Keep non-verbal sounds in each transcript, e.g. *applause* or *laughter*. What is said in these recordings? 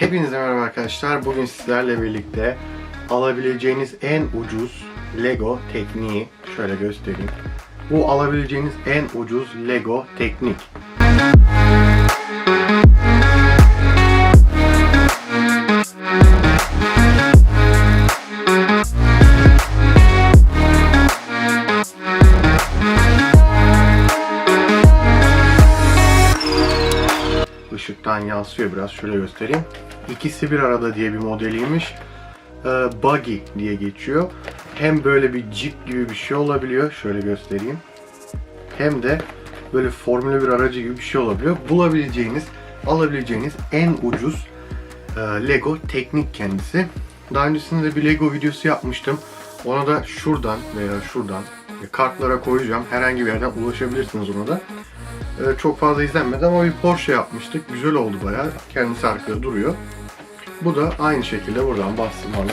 Hepinize merhaba arkadaşlar. Bugün sizlerle birlikte alabileceğiniz en ucuz Lego tekniği şöyle göstereyim. Bu alabileceğiniz en ucuz Lego teknik. Işıktan yansıyor biraz şöyle göstereyim. İkisi bir arada diye bir modeliymiş. Ee, buggy diye geçiyor. Hem böyle bir jeep gibi bir şey olabiliyor. Şöyle göstereyim. Hem de böyle Formula 1 aracı gibi bir şey olabiliyor. Bulabileceğiniz, alabileceğiniz en ucuz e, Lego teknik kendisi. Daha öncesinde bir Lego videosu yapmıştım. Ona da şuradan veya şuradan e, kartlara koyacağım. Herhangi bir yerden ulaşabilirsiniz ona da. Ee, çok fazla izlenmedi ama bir Porsche yapmıştık. Güzel oldu bayağı. Kendisi arkada duruyor. Bu da aynı şekilde buradan bastırmalı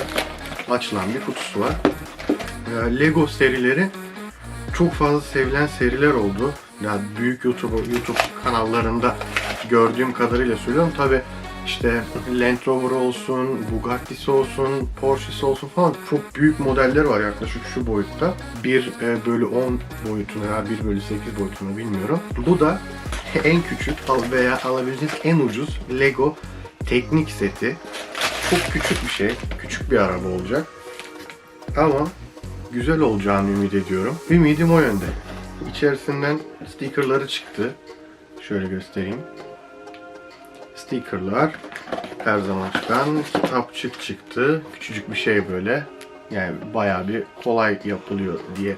açılan bir kutusu var. Ee, Lego serileri çok fazla sevilen seriler oldu. Yani büyük YouTube YouTube kanallarında gördüğüm kadarıyla söylüyorum. Tabi işte Land Rover olsun, Bugatti'si olsun, Porsche'si olsun falan çok büyük modeller var yaklaşık şu boyutta. 1 e, bölü 10 boyutuna ya 1 bölü 8 boyutunu bilmiyorum. Bu da en küçük veya alabileceğiniz en ucuz Lego teknik seti. Çok küçük bir şey. Küçük bir araba olacak. Ama güzel olacağını ümit ediyorum. Ümidim o yönde. İçerisinden stickerları çıktı. Şöyle göstereyim. Stickerlar her zaman çıkan kitapçık çıktı. Küçücük bir şey böyle. Yani bayağı bir kolay yapılıyor diye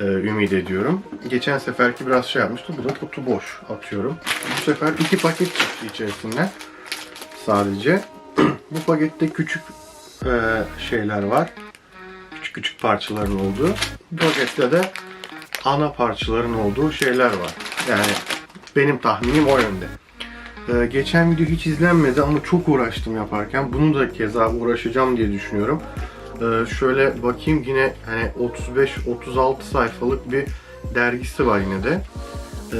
e, ümit ediyorum. Geçen seferki biraz şey yapmıştı. Bu da kutu boş atıyorum. Bu sefer iki paket çıktı içerisinden. Sadece. *clears throat* Bu pakette küçük e, şeyler var. Küçük küçük parçaların olduğu. Bu pakette de ana parçaların olduğu şeyler var. Yani benim tahminim o yönde. Ee, geçen video hiç izlenmedi ama çok uğraştım yaparken. Bunu da keza uğraşacağım diye düşünüyorum. Ee, şöyle bakayım yine hani 35-36 sayfalık bir dergisi var yine de. Ee,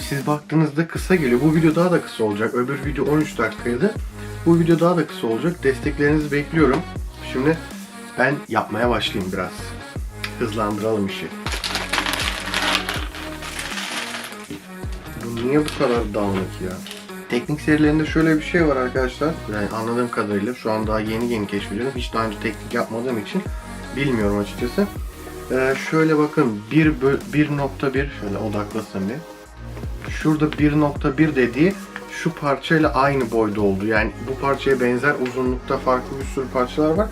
siz baktığınızda kısa geliyor. Bu video daha da kısa olacak. Öbür video 13 dakikaydı. Bu video daha da kısa olacak. Desteklerinizi bekliyorum. Şimdi ben yapmaya başlayayım biraz. Hızlandıralım işi. Bu niye bu kadar dağınık ya? Teknik serilerinde şöyle bir şey var arkadaşlar. Yani anladığım kadarıyla şu an daha yeni yeni keşfediyorum. Hiç daha önce teknik yapmadığım için bilmiyorum açıkçası. Ee, şöyle bakın 1 bö- 1.1 şöyle odaklasın bir. Şurada 1.1 dediği şu parçayla aynı boyda oldu. Yani bu parçaya benzer uzunlukta farklı bir sürü parçalar var.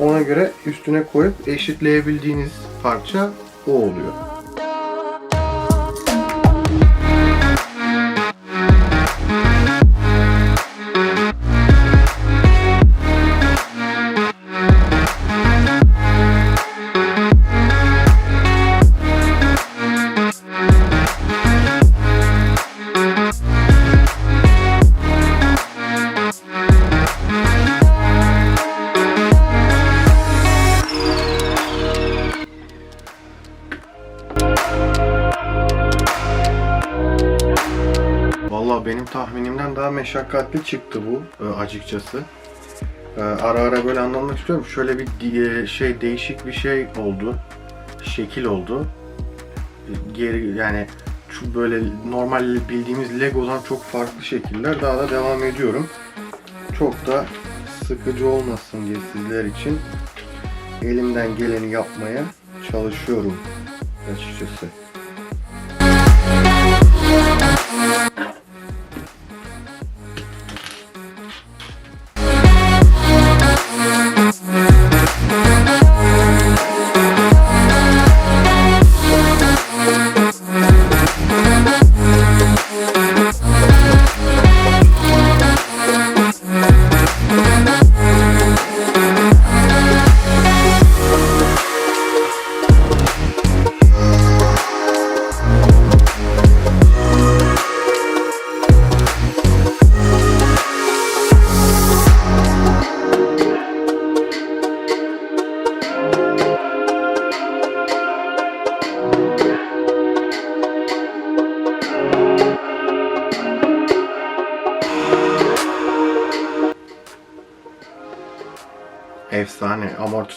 Ona göre üstüne koyup eşitleyebildiğiniz parça o oluyor. Meşakkatli çıktı bu e, açıkçası. E, ara ara böyle anlamak istiyorum. Şöyle bir e, şey değişik bir şey oldu. Şekil oldu. Geri yani şu böyle normal bildiğimiz Lego'dan çok farklı şekiller. Daha da devam ediyorum. Çok da sıkıcı olmasın diye sizler için elimden geleni yapmaya çalışıyorum açıkçası.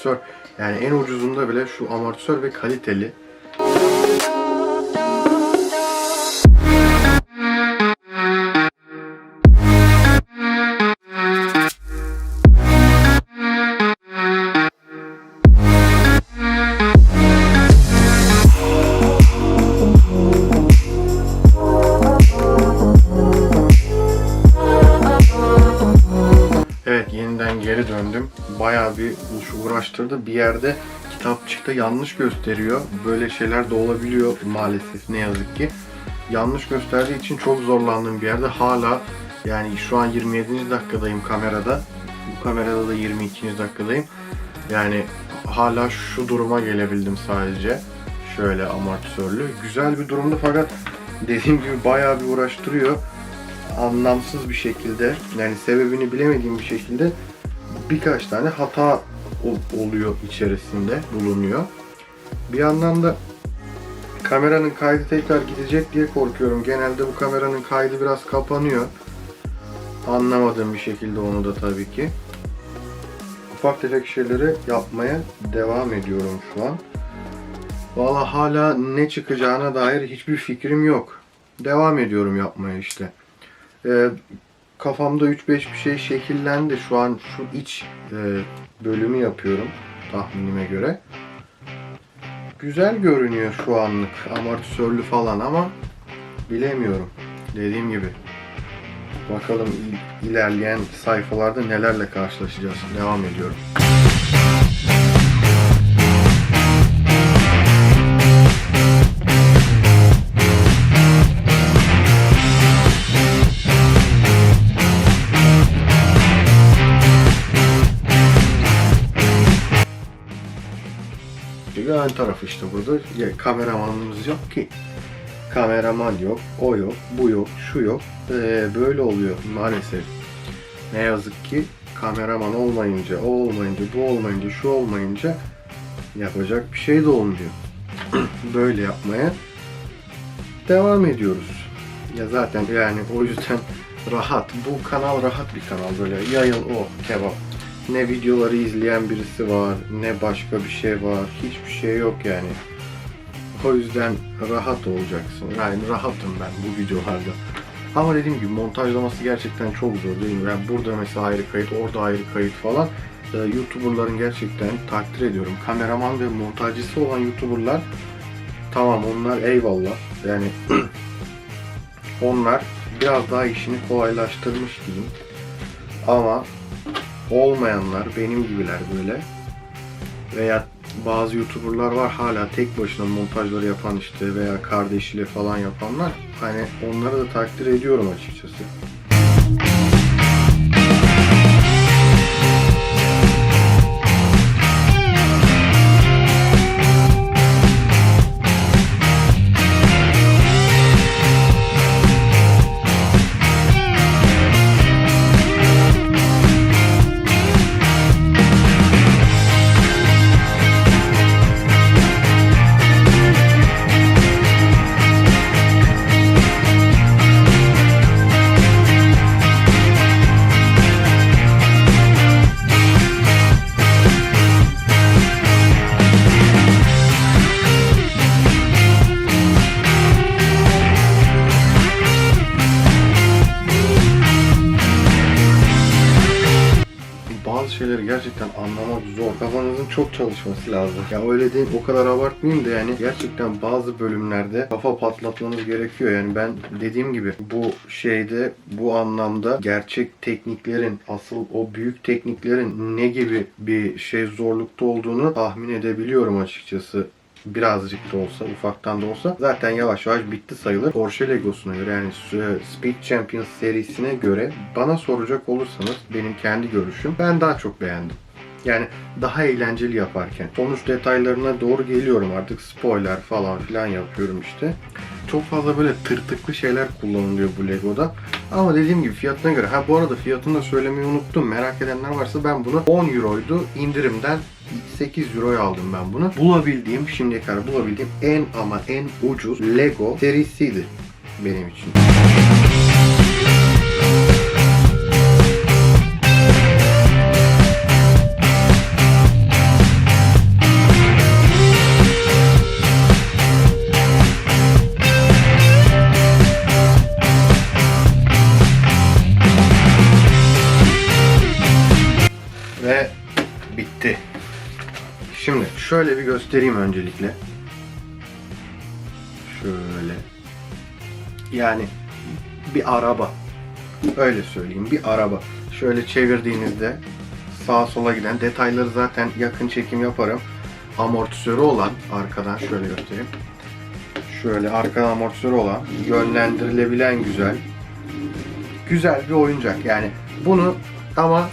Amortisör. Yani en ucuzunda bile şu amortisör ve kaliteli. Uğraştırdı. Bir yerde kitapçıkta yanlış gösteriyor. Böyle şeyler de olabiliyor maalesef ne yazık ki. Yanlış gösterdiği için çok zorlandığım bir yerde hala yani şu an 27. dakikadayım kamerada. Bu kamerada da 22. dakikadayım. Yani hala şu duruma gelebildim sadece. Şöyle amortisörlü. Güzel bir durumda fakat dediğim gibi bayağı bir uğraştırıyor anlamsız bir şekilde yani sebebini bilemediğim bir şekilde birkaç tane hata oluyor içerisinde bulunuyor. Bir yandan da kameranın kaydı tekrar gidecek diye korkuyorum. Genelde bu kameranın kaydı biraz kapanıyor. Anlamadığım bir şekilde onu da tabii ki. Ufak tefek şeyleri yapmaya devam ediyorum şu an. Valla hala ne çıkacağına dair hiçbir fikrim yok. Devam ediyorum yapmaya işte. Ee, kafamda 3-5 bir şey şekillendi. Şu an şu iç e, bölümü yapıyorum tahminime göre. Güzel görünüyor şu anlık. Amortisörlü falan ama bilemiyorum. Dediğim gibi. Bakalım il- ilerleyen sayfalarda nelerle karşılaşacağız. Devam ediyorum. Ön taraf işte burada. Ya, kameramanımız yok ki. Kameraman yok, o yok, bu yok, şu yok. Ee, böyle oluyor maalesef. Ne yazık ki kameraman olmayınca, o olmayınca, bu olmayınca, şu olmayınca yapacak bir şey de olmuyor. *clears throat* böyle yapmaya devam ediyoruz. Ya zaten yani o yüzden rahat. Bu kanal rahat bir kanal böyle yayıl o kebap. Ne videoları izleyen birisi var, ne başka bir şey var. Hiçbir şey yok yani. O yüzden rahat olacaksın. Yani rahatım ben bu videolarda. Ama dediğim gibi montajlaması gerçekten çok zor değil mi? Yani burada mesela ayrı kayıt, orada ayrı kayıt falan. Ee, YouTuber'ların gerçekten takdir ediyorum. Kameraman ve montajcısı olan YouTuber'lar tamam onlar eyvallah. Yani *clears throat* onlar biraz daha işini kolaylaştırmış diyeyim. Ama olmayanlar benim gibiler böyle veya bazı youtuberlar var hala tek başına montajları yapan işte veya kardeşiyle falan yapanlar hani onları da takdir ediyorum açıkçası. Şeyleri gerçekten anlamak zor. Kafanızın çok çalışması lazım. Ya öyle değil o kadar abartmayayım da yani gerçekten bazı bölümlerde kafa patlatmanız gerekiyor. Yani ben dediğim gibi bu şeyde bu anlamda gerçek tekniklerin asıl o büyük tekniklerin ne gibi bir şey zorlukta olduğunu tahmin edebiliyorum açıkçası birazcık da olsa, ufaktan da olsa zaten yavaş yavaş bitti sayılır. Porsche Legos'una göre yani Speed Champions serisine göre bana soracak olursanız benim kendi görüşüm ben daha çok beğendim. Yani daha eğlenceli yaparken. Sonuç detaylarına doğru geliyorum artık spoiler falan filan yapıyorum işte. Çok fazla böyle tırtıklı şeyler kullanılıyor bu Lego'da. Ama dediğim gibi fiyatına göre. Ha bu arada fiyatını da söylemeyi unuttum. Merak edenler varsa ben bunu 10 euroydu. indirimden 8 euroya aldım ben bunu. Bulabildiğim, şimdiye kadar bulabildiğim en ama en ucuz Lego serisiydi benim için. Şimdi şöyle bir göstereyim öncelikle. Şöyle. Yani bir araba. Öyle söyleyeyim bir araba. Şöyle çevirdiğinizde sağa sola giden detayları zaten yakın çekim yaparım. Amortisörü olan arkadan şöyle göstereyim. Şöyle arkadan amortisörü olan yönlendirilebilen güzel güzel bir oyuncak. Yani bunu ama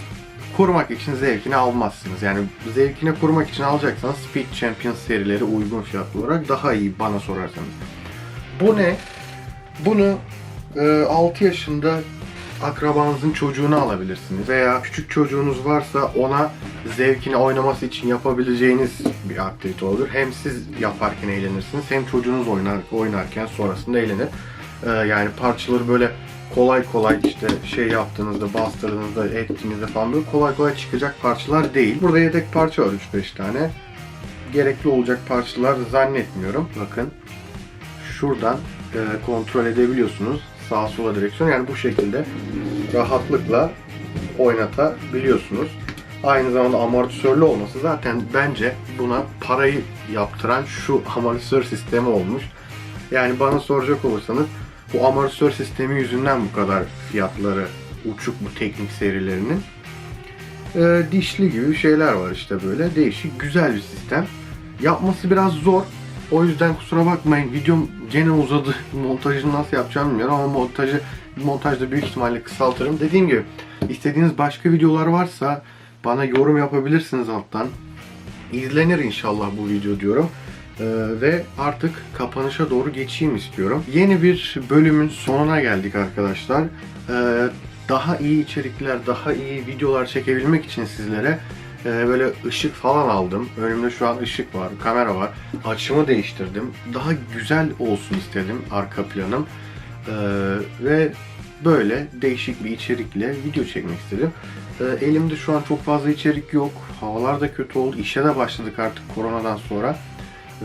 kurmak için zevkini almazsınız. Yani zevkini kurmak için alacaksanız Speed Champions serileri uygun fiyatlı olarak daha iyi bana sorarsanız. Bu ne? Bunu e, 6 yaşında akrabanızın çocuğunu alabilirsiniz veya küçük çocuğunuz varsa ona zevkini oynaması için yapabileceğiniz bir aktivite olur. Hem siz yaparken eğlenirsiniz hem çocuğunuz oynar, oynarken sonrasında eğlenir. E, yani parçaları böyle kolay kolay işte şey yaptığınızda, bastırdığınızda, ettiğinizde falan böyle kolay kolay çıkacak parçalar değil. Burada yedek parça var 3-5 tane. Gerekli olacak parçalar zannetmiyorum. Bakın şuradan e, kontrol edebiliyorsunuz. Sağa sola direksiyon yani bu şekilde rahatlıkla oynatabiliyorsunuz. Aynı zamanda amortisörlü olması zaten bence buna parayı yaptıran şu amortisör sistemi olmuş. Yani bana soracak olursanız bu amortisör sistemi yüzünden bu kadar fiyatları uçuk bu teknik serilerinin. Ee, dişli gibi şeyler var işte böyle. Değişik, güzel bir sistem. Yapması biraz zor. O yüzden kusura bakmayın. Videom gene uzadı. *laughs* Montajını nasıl yapacağım bilmiyorum ama montajı montajda büyük ihtimalle kısaltırım. Dediğim gibi istediğiniz başka videolar varsa bana yorum yapabilirsiniz alttan. İzlenir inşallah bu video diyorum. Ee, ve artık kapanışa doğru geçeyim istiyorum. Yeni bir bölümün sonuna geldik arkadaşlar. Ee, daha iyi içerikler, daha iyi videolar çekebilmek için sizlere e, böyle ışık falan aldım. Önümde şu an ışık var, kamera var. Açımı değiştirdim. Daha güzel olsun istedim arka planım. Ee, ve böyle değişik bir içerikle video çekmek istedim. Ee, elimde şu an çok fazla içerik yok. Havalar da kötü oldu. İşe de başladık artık koronadan sonra.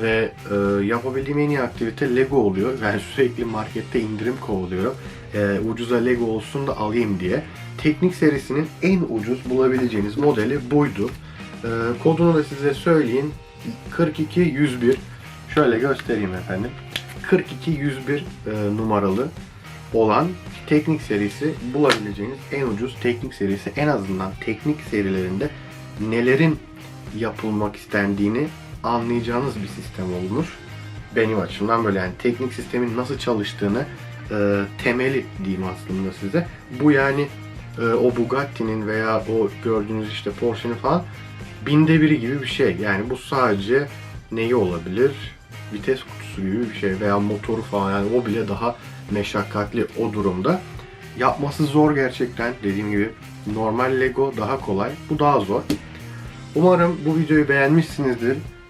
Ve e, yapabildiğim en iyi aktivite Lego oluyor. *laughs* Ben sürekli markette indirim kovalıyorum. E, ucuza Lego olsun da alayım diye. Teknik serisinin en ucuz bulabileceğiniz modeli buydu. E, kodunu da size söyleyeyim. 42101 Şöyle göstereyim efendim. 42101 e, numaralı olan teknik serisi bulabileceğiniz en ucuz teknik serisi. En azından teknik serilerinde nelerin yapılmak istendiğini anlayacağınız bir sistem olmuş. Benim açımdan böyle yani teknik sistemin nasıl çalıştığını e, temeli diyeyim aslında size. Bu yani e, o Bugatti'nin veya o gördüğünüz işte Porsche'nin falan binde biri gibi bir şey. Yani bu sadece neyi olabilir? Vites kutusu gibi bir şey veya motoru falan yani o bile daha meşakkatli o durumda. Yapması zor gerçekten. Dediğim gibi normal Lego daha kolay. Bu daha zor. Umarım bu videoyu beğenmişsinizdir.